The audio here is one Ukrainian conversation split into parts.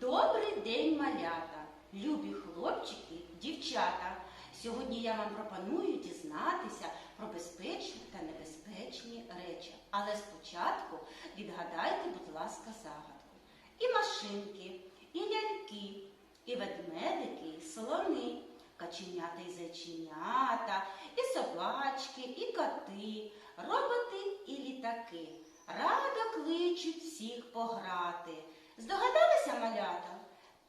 Добрий день, малята, любі хлопчики, дівчата. Сьогодні я вам пропоную дізнатися про безпечні та небезпечні речі. Але спочатку відгадайте, будь ласка, загадку. І машинки, і ляльки, і ведмедики, і слони, каченята і зайченята, і собачки, і коти, роботи і літаки. Радо кличуть всіх пограти. Здогадалися малята?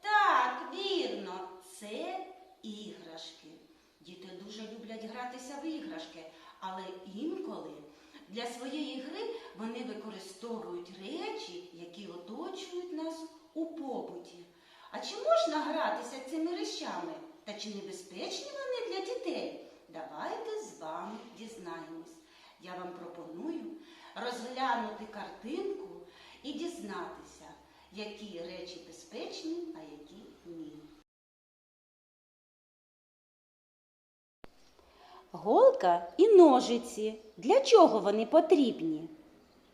Так, вірно, це іграшки. Діти дуже люблять гратися в іграшки, але інколи для своєї гри вони використовують речі, які оточують нас у побуті. А чи можна гратися цими речами? Та чи небезпечні вони для дітей? Давайте з вами дізнаємось. Я вам пропоную розглянути картинку і дізнатися, які речі безпечні, а які ні. Голка і ножиці. Для чого вони потрібні?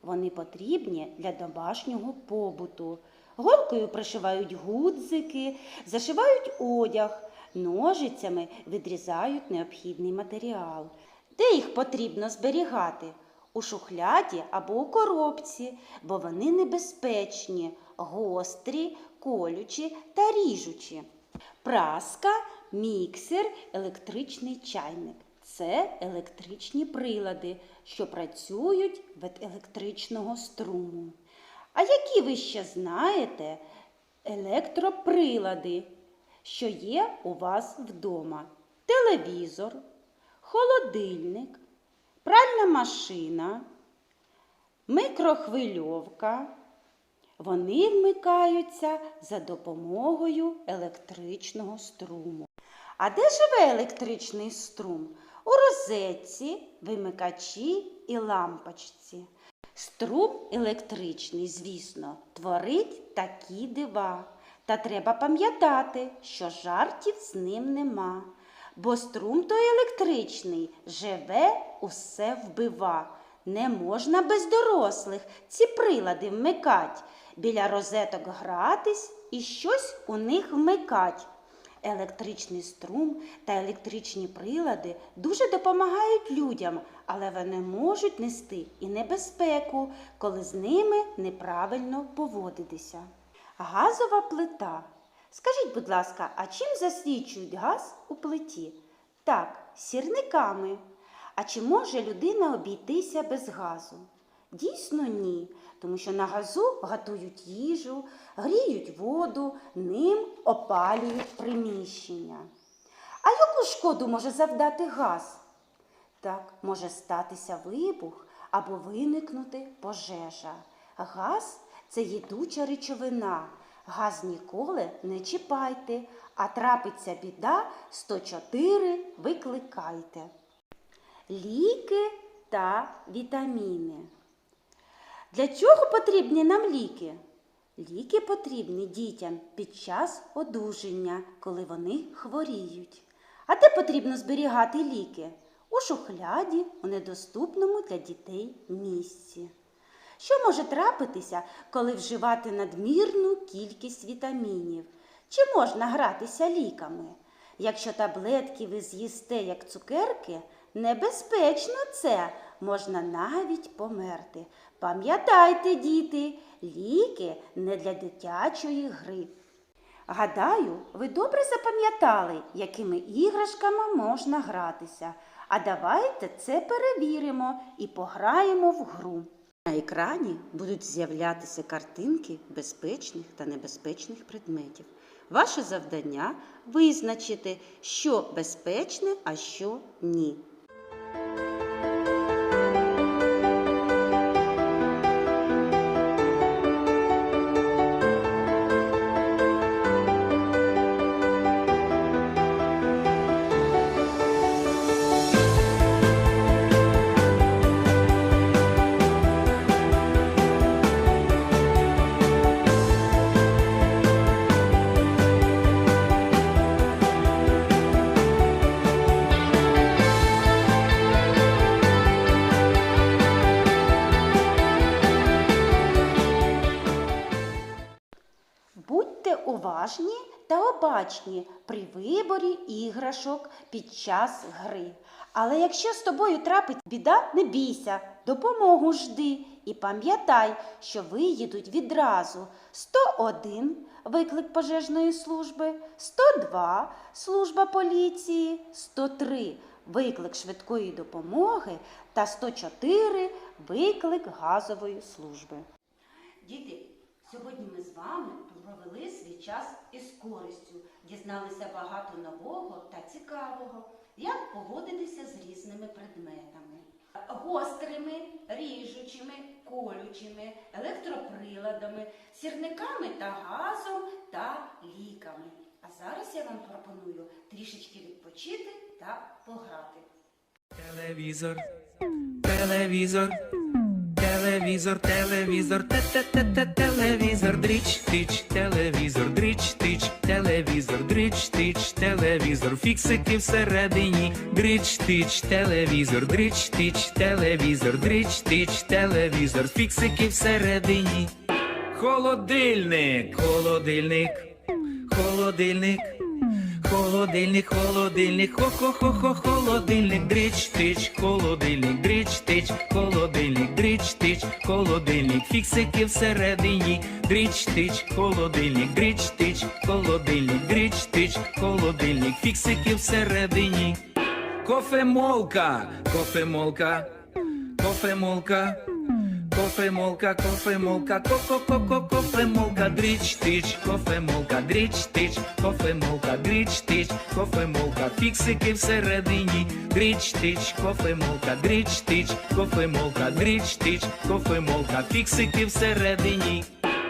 Вони потрібні для домашнього побуту. Голкою пришивають гудзики, зашивають одяг, ножицями відрізають необхідний матеріал. Де їх потрібно зберігати? У шухляді або у коробці, бо вони небезпечні, гострі, колючі та ріжучі. Праска, міксер, електричний чайник. Це електричні прилади, що працюють від електричного струму. А які ви ще знаєте електроприлади, що є у вас вдома? Телевізор, холодильник, пральна машина, микрохвильовка. Вони вмикаються за допомогою електричного струму. А де живе електричний струм? У розетці, вимикачі і лампочці. Струм електричний, звісно, творить такі дива. Та треба пам'ятати, що жартів з ним нема. Бо струм той електричний живе, усе вбива. Не можна без дорослих ці прилади вмикать, біля розеток гратись і щось у них вмикать. Електричний струм та електричні прилади дуже допомагають людям, але вони можуть нести і небезпеку, коли з ними неправильно поводитися. Газова плита. Скажіть, будь ласка, а чим засвічують газ у плиті? Так, сірниками. А чи може людина обійтися без газу? Дійсно, ні, тому що на газу готують їжу, гріють воду, ним опалюють приміщення. А яку шкоду може завдати газ? Так, може статися вибух або виникнути пожежа. Газ це їдуча речовина. Газ ніколи не чіпайте, а трапиться біда 104 викликайте. Ліки та вітаміни. Для чого потрібні нам ліки? Ліки потрібні дітям під час одужання, коли вони хворіють. А де потрібно зберігати ліки? У шухляді, у недоступному для дітей місці. Що може трапитися, коли вживати надмірну кількість вітамінів? Чи можна гратися ліками? Якщо таблетки ви з'їсте як цукерки, небезпечно це, можна навіть померти. Пам'ятайте, діти, ліки не для дитячої гри. Гадаю, ви добре запам'ятали, якими іграшками можна гратися. А давайте це перевіримо і пограємо в гру. На екрані будуть з'являтися картинки безпечних та небезпечних предметів. Ваше завдання визначити, що безпечне, а що ні. Уважні та обачні при виборі іграшок під час гри. Але якщо з тобою трапить біда, не бійся, допомогу жди і пам'ятай, що виїдуть відразу 101 виклик пожежної служби, 102 служба поліції, 103 виклик швидкої допомоги та 104 виклик газової служби. Діти, сьогодні ми з вами провели свій час із користю, дізналися багато нового та цікавого, як поводитися з різними предметами. Гострими, ріжучими, колючими, електроприладами, сірниками та газом та ліками. А зараз я вам пропоную трішечки відпочити та пограти. Телевізор, телевізор, телевізор, телевізор, те-те-те-те, телевізор, дріч, тич, телевізор, дріч, тич, телевізор, дріч, тич, телевізор, фіксики всередині, дріч, тич, телевізор, дріч, тич, телевізор, дріч, тич, телевізор, фіксики всередині. Холодильник, холодильник, холодильник. Холодильник, холодильник, хо-хо-хо-хо, холодильник, дріч, тич, холодильник, дріч, тич, холодильник, дріч, тич, холодильник, фіксики всередині, дріч, тич, холодильник, дріч, тич, холодильник, дріч, тич, холодильник, фіксики всередині. Кофемолка, кофемолка, кофемолка. Кофемолка, кофемолка, ко-ко-ко-ко, кофемолка, дріч, тич, кофемолка, дріч, тич, кофемолка, дріч, тич, кофемолка, фіксики всередині, дріч, тич, кофемолка, дріч, тич, кофемолка, дріч, тич, кофемолка, фіксики всередині.